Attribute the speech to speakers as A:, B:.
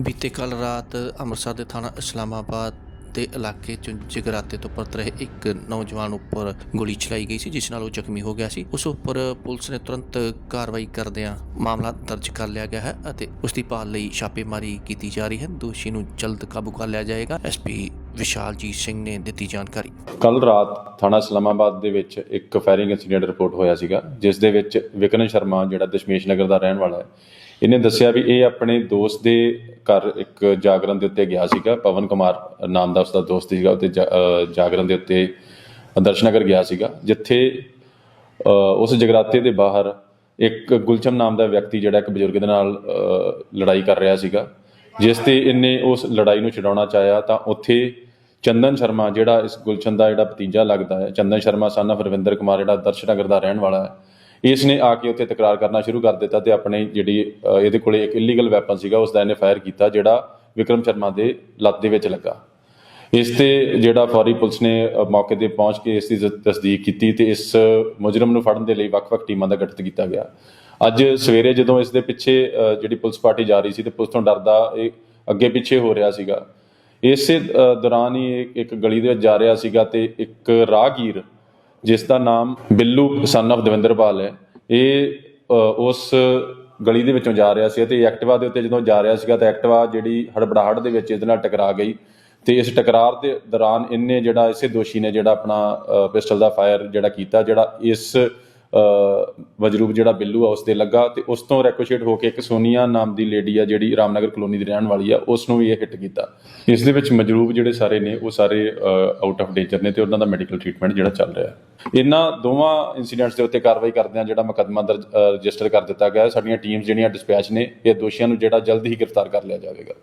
A: ਬੀਤੇ ਕੱਲ ਰਾਤ ਅੰਮ੍ਰਿਤਸਰ ਦੇ ਥਾਣਾ ਇਸਲਾਮਾਬਾਦ ਦੇ ਇਲਾਕੇ ਚ ਜਗਰਾਤੇ ਤੋਂ ਪਰਤ ਰਹੇ ਇੱਕ ਨੌਜਵਾਨ ਉੱਪਰ ਗੋਲੀ ਚਲਾਈ ਗਈ ਸੀ, ਜਿਸ ਨਾਲ ਉਹ ਜ਼ਖਮੀ ਹੋ ਗਿਆ ਸੀ। ਉਸ ਉੱਪਰ ਪੁਲਿਸ ਨੇ ਤੁਰੰਤ ਕਾਰਵਾਈ ਕਰਦਿਆਂ ਮਾਮਲਾ ਦਰਜ ਕਰ ਲਿਆ ਗਿਆ ਹੈ ਅਤੇ ਉਸ ਦੀ ਭਾਲ ਲਈ ਛਾਪੇਮਾਰੀ ਕੀਤੀ ਜਾ ਰਹੀ ਹੈ। ਦੋਸ਼ੀ ਨੂੰ ਜਲਦ ਕਾਬੂ ਕਰ ਲਿਆ ਜਾਏਗਾ। ਐਸਪੀ ਵਿਸ਼ਾਲਜੀਤ ਸਿੰਘ ਨੇ ਦਿੱਤੀ ਜਾਣਕਾਰੀ।
B: ਕੱਲ ਰਾਤ ਥਾਣਾ ਇਸਲਾਮਾਬਾਦ ਦੇ ਵਿੱਚ ਇੱਕ ਫਾਇਰਿੰਗ ਇਨਸੀਡੈਂਟ ਰਿਪੋਰਟ ਹੋਇਆ ਸੀਗਾ, ਜਿਸ ਦੇ ਵਿੱਚ ਵਿਕਰਨ ਸ਼ਰਮਾ, ਜਿਹੜਾ ਦਸ਼ਮੇਸ਼ ਨਗਰ ਦਾ ਰਹਿਣ ਵਾਲਾ ਹੈ, ਇਹਨੇ ਦੱਸਿਆ ਵੀ ਇਹ ਆਪਣੇ ਦੋਸਤ ਦੇ ਘਰ ਇੱਕ ਜਾਗਰਣ ਦੇ ਉੱਤੇ ਗਿਆ ਸੀਗਾ, ਪਵਨ ਕੁਮਾਰ ਨਾਮ ਦਾ ਉਸਦਾ ਦੋਸਤ ਸੀਗਾ ਉੱਤੇ ਜਾ- ਜਾਗਰਣ ਦੇ ਉੱਤੇ ਦਰਸ਼ਨਗਰ ਗਿਆ ਸੀਗਾ, ਜਿੱਥੇ ਉਸ ਜਗਰਾਤੇ ਦੇ ਬਾਹਰ ਇੱਕ ਗੁਲਚਮ ਨਾਮ ਦਾ ਵਿਅਕਤੀ ਜਿਹੜਾ ਇੱਕ ਬਜ਼ੁਰਗ ਦੇ ਨਾਲ ਲੜਾਈ ਕਰ ਰਿਹਾ ਸੀਗਾ, ਜਿਸ ਤੇ ਇਹਨੇ ਉਸ ਲੜਾਈ ਨੂੰ ਛਡਾਉਣਾ ਚਾਹਿਆ, ਤਾਂ ਉੱਥੇ ਚੰਦਨ ਸ਼ਰਮਾ, ਜਿਹੜਾ ਇਸ ਗੁਲਸ਼ਨ ਦਾ ਜਿਹੜਾ ਭਤੀਜਾ ਲੱਗਦਾ ਹੈ, ਚੰਦਨ ਸ਼ਰਮਾ ਸਨ of ਰਵਿੰਦਰ ਕੁਮਾਰ, ਜਿਹੜਾ ਦਰਸ਼ਨਗਰ ਦਾ ਰਹਿਣ ਵਾਲਾ ਹੈ, ਇਸ ਨੇ ਆ ਕੇ ਉੱਥੇ ਤਕਰਾਰ ਕਰਨਾ ਸ਼ੁਰੂ ਕਰ ਦਿੱਤਾ ਤੇ ਆਪਣੇ ਜਿਹੜੀ ਇਹਦੇ ਕੋਲੇ ਇੱਕ ਇਲੀਗਲ ਵੈਪਨ ਸੀਗਾ ਉਸ ਦਾ ਇਹਨੇ ਫਾਇਰ ਕੀਤਾ, ਜਿਹੜਾ ਵਿਕਰਮ ਸ਼ਰਮਾ ਦੇ ਲੱਤ ਦੇ ਵਿੱਚ ਲੱਗਾ। ਇਸ ਤੇ ਜਿਹੜਾ ਫੌਰੀ ਪੁਲਿਸ ਨੇ ਮੌਕੇ ਤੇ ਪਹੁੰਚ ਕੇ ਇਸ ਦੀ ਤਸਦੀਕ ਕੀਤੀ ਤੇ ਇਸ ਮੁਜਰਮ ਨੂੰ ਫੜਨ ਦੇ ਲਈ ਵੱਖ-ਵੱਖ ਟੀਮਾਂ ਦਾ ਗਠਿਤ ਕੀਤਾ ਗਿਆ। ਅੱਜ ਸਵੇਰੇ ਜਦੋਂ ਇਸ ਦੇ ਪਿੱਛੇ ਜਿਹੜੀ ਪੁਲਿਸ ਪਾਰਟੀ ਜਾ ਰਹੀ ਸੀ ਤੇ ਪੁਲਿਸ ਤੋਂ ਡਰਦਾ, ਇਹ ਅੱਗੇ ਪਿੱਛੇ ਹੋ ਰਿਹਾ ਸੀਗਾ ਇਸੇ ਦੌਰਾਨ ਹੀ ਇੱਕ ਗਲੀ ਦੇ ਵਿੱਚ ਜਾ ਰਿਹਾ ਸੀਗਾ ਤੇ ਇੱਕ ਰਾਹਗੀਰ, ਜਿਸ ਦਾ ਨਾਮ ਬਿੱਲੂ ਸਨ ਆਫ ਦਵਿੰਦਰਪਾਲ ਹੈ, ਇਹ ਉਸ ਗਲੀ ਦੇ ਵਿੱਚੋਂ ਜਾ ਰਿਹਾ ਸੀ ਤੇ ਐਕਟਿਵਾ ਦੇ ਉੱਤੇ ਜਦੋਂ ਜਾ ਰਿਹਾ ਸੀਗਾ ਤਾਂ ਐਕਟਿਵਾ ਜਿਹੜੀ ਹੜਬੜਾਹਟ ਦੇ ਵਿੱਚ ਇਹਦੇ ਨਾਲ ਟਕਰਾ ਗਈ ਤੇ ਇਸ ਟਕਰਾਰ ਦੇ ਦੌਰਾਨ ਇਹਨੇ ਜਿਹੜਾ ਇਸੇ ਦੋਸ਼ੀ ਨੇ ਜਿਹੜਾ ਆਪਣਾ ਪਿਸਟਲ ਦਾ ਫਾਇਰ ਜਿਹੜਾ ਕੀਤਾ, ਜਿਹੜਾ ਇਸ ਵਜਰੂਪ ਜਿਹੜਾ ਬਿੱਲੂ ਆ ਉਸ ਤੇ ਲੱਗਾ ਤੇ ਉਸ ਤੋਂ ਰੈਕੋਸ਼ੇਟ ਹੋ ਕੇ ਇੱਕ ਸੋਨੀਆ ਨਾਮ ਦੀ ਲੇਡੀ ਆ ਜਿਹੜੀ ਰਾਮਨਗਰ ਕਲੋਨੀ ਦੀ ਰਹਿਣ ਵਾਲੀ ਆ, ਉਸ ਨੂੰ ਵੀ ਇਹ ਹਿੱਟ ਕੀਤਾ। ਇਸ ਦੇ ਵਿੱਚ ਮਜਰੂਬ ਜਿਹੜੇ ਸਾਰੇ ਨੇ, ਉਹ ਸਾਰੇ ਆਊਟ ਆਫ ਡੇਂਜਰ ਨੇ ਤੇ ਉਹਨਾਂ ਦਾ ਮੈਡੀਕਲ ਟ੍ਰੀਟਮੈਂਟ ਜਿਹੜਾ ਚੱਲ ਰਿਹਾ। ਇਹਨਾਂ ਦੋਵਾਂ ਇਨਸੀਡੈਂਟਸ ਦੇ ਉੱਤੇ ਕਾਰਵਾਈ ਕਰਦਿਆਂ ਜਿਹੜਾ ਮੁਕੱਦਮਾ ਦਰਜ ਰਜਿਸਟਰ ਕਰ ਦਿੱਤਾ ਗਿਆ ਸਾਡੀਆਂ ਟੀਮਸ ਜਿਹੜੀਆਂ ਡਿਸਪੈਚ ਨੇ, ਇਹ ਦੋਸ਼ੀਆਂ ਨੂੰ ਜਿਹੜਾ ਜਲਦ ਹੀ ਗ੍ਰਿਫਤਾਰ ਕਰ ਲਿਆ ਜਾਵੇਗਾ।